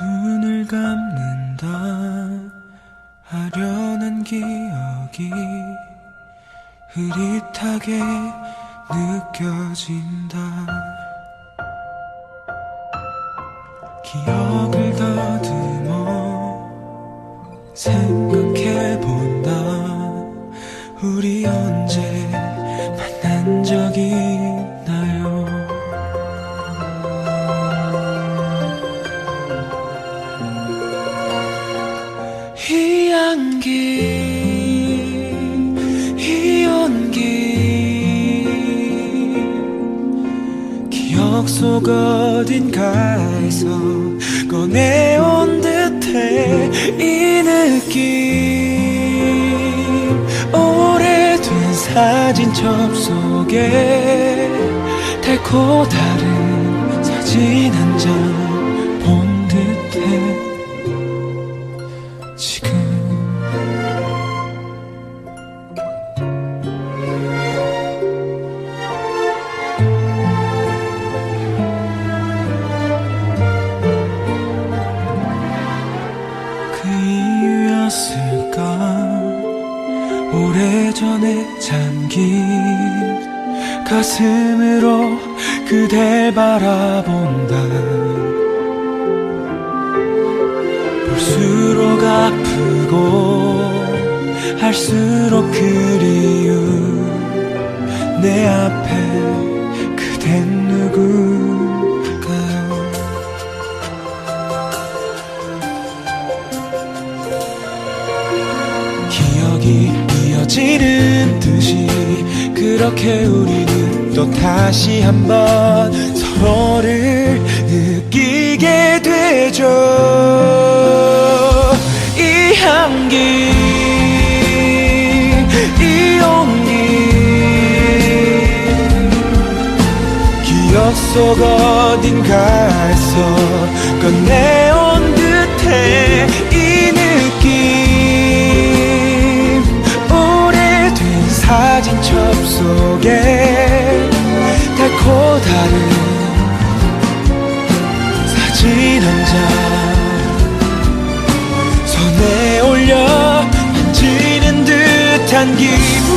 눈을 감는다. 아련한 기억이 흐릿하게 느껴진다. 기억 향기 이 온기. 기억 속 어딘가에서 꺼내온 듯해 이 느낌. 오래된 사진 접속에 달고 다른 사진 한장 전에 잠긴 가슴으로 그댈 바라본다. 볼수록 아프고 할수록 그리운 내 앞에 그댄 누굴까요 기억이 지는 듯이 그렇게 우리는 또 다시 한번 서로를 느끼게 되죠. 이 향기 이 온기 기억 속 어딘가에서 꺼내온 속에 달고 다른 사진 한 장. 손에 올려 만지는 듯한 기분.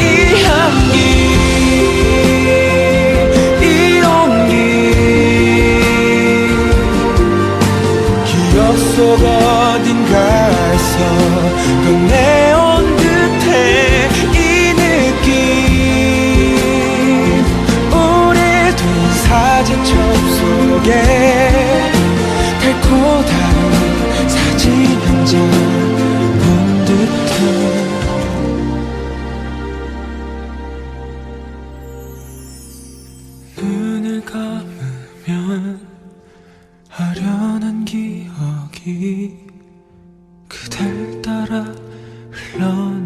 이 향기 이 온기. 기억 속 어딘가에서 꺼내 사진첩 속에 달콤한 사진 한 장 본 듯한 눈을 감으면 아련한 기억이 그댈 따라 흘러